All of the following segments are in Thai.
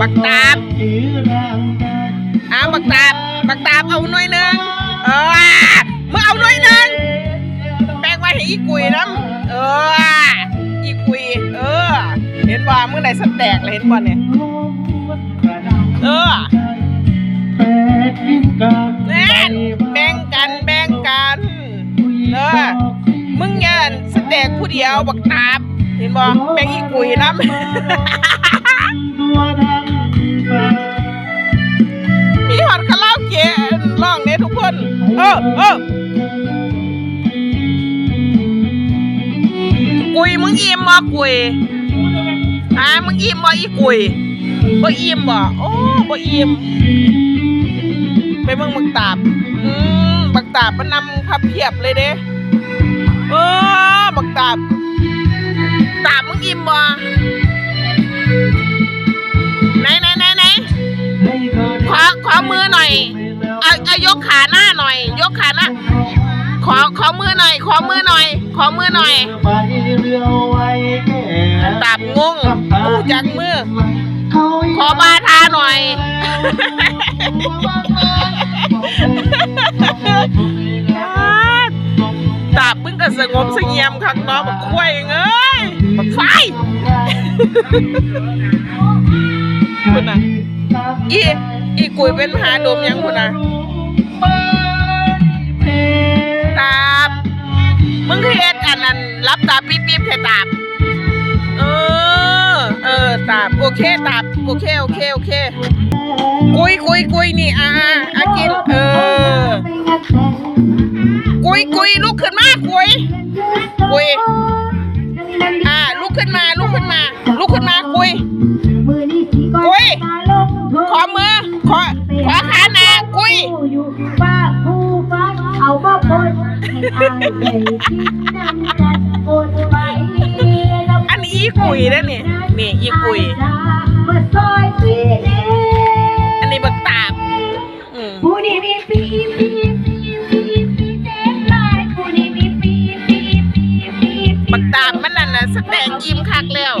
บักตาบเอาบักตาบบักตาบเอาหน่อยหนึงเออมึงเอาหน่อยหนึงแบ่งไว้ให้อีกุยน้ำเอออีกุยเออ เห็นบ่มึงได้สแต็กเลยเห็นบ่เนี่ยเออแน่แบ่งกันแบ่งกันเออมึงย่าสแต็กผู้เดียวบักตาบเห็นบ่แบ่งอีกุยน้ำ เออเออกุยมึงอิ่มบ่กุยฮะมึงอิ่มบ่อีกุยบ่อิ่มบ่โอ้บ่อิ่มไปเบิ่งบักตาบอืมบักตาบมันนำพับเพียบเลยเด้เออบักตาบตาบมึงอิ่มบ่ไหนไหนไหนไหนขอขอมือหน่อยเอาเอายกขา หน่อย ยกขาหน้าขอขอมือหน่อย ขอมือหน่อย ขอมือหน่อยตาบงงกูจักมือ ขอบาทาหน่อย ตาบมึงก็สงบสงียมคักเนาะบักควยเอ้ยบักไฟคุณน่ะอีอีกุยเป็นหาดมยังคุณน่ะ รับตาปิ๊บปิ๊บแค่ตาบเออ เออตาบโอเคตาบโอเคโอเคโอเค กุยกุยกุยนี่อ่าอ่าอะกินเออ กุยกุยลุกขึ้นมากุยกุยอ่าลุกขึ้นมาลุกขึ้นมา ลุกขึ้นมากุยกุยขอมือขอ เอามาปนให้อายได้คิดนำกันอนไว้อันนี้อีกุยนะนี่นี่อีกุยมาซอยพี่เด้อันนี้บักตาบอืมผู้นี้มีปีปีปีปีปีเจ็ดลายผู้นี้มีปีปีปีปีปี บักตาบมันนั่นน่ะสแตกยิ้มคักแล้ว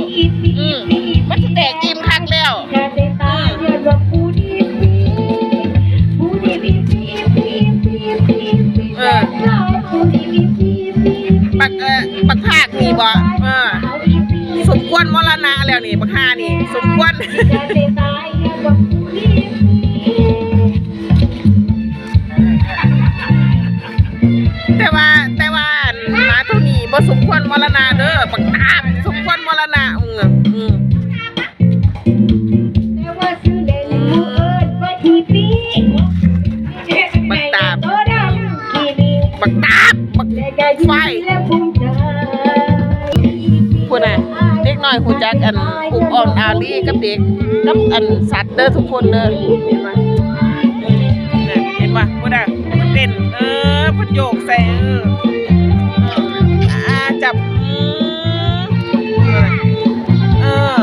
อืมมันสแตก แล้วนี่บักฮานี่สมควรแต่ว่าแต่ว่าหมาเท่านี้บ่สมควรมรณาเด้อบักตา กูจักอันอุบอ่อนอาลีกับเด็กกับอันสัตว์เด้อทุกคนเด้อเห็นไหมเนี่ยเห็นปะพูดน่ะมันเต้นเออพันโยกใส่เอออ่าจับเออ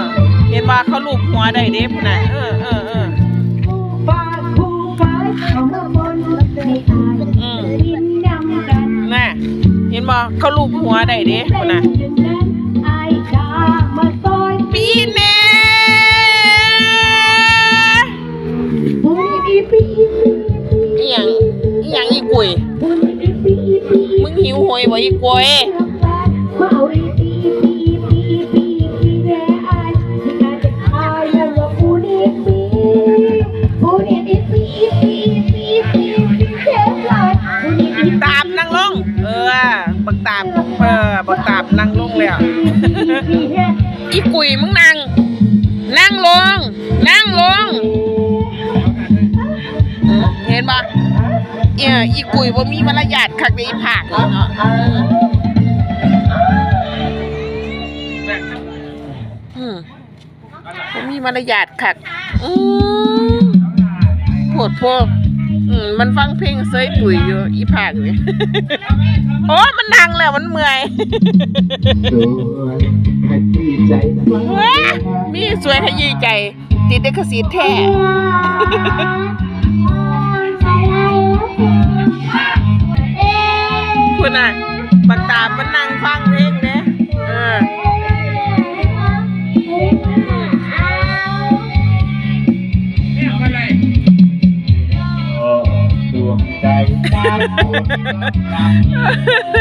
เห็นว่าเขาลูบหัวได้เด้พูดน่ะเออเออเออน่ะเห็นบ่เขาลูบหัวได้เด้พุ่นน่ะ มึงหิวโหยบ่อีกวยตามนั่งลง เออ บักตาบเออบักตาบนั่งลงแล้ว อีกุยมึงนั่ง นั่งลง นั่งลงเออเห็นปะ เอออีกุยว่ามีมารยาทคักในอีผากนี่เนาะอืมบ่มีมารยาทคักอืมโผดพวกอืมมันฟังเพลงเซยตุ๋ยอยู่อีผากนี่โอ้มันดังแล้วมันเมื่อยเว้ยมีสวยขยี้ใจ ติดเด็กสีแท้ น่ะบักตาบมันนั่งฟังเพลงเด้เออดวงใจดาวดำ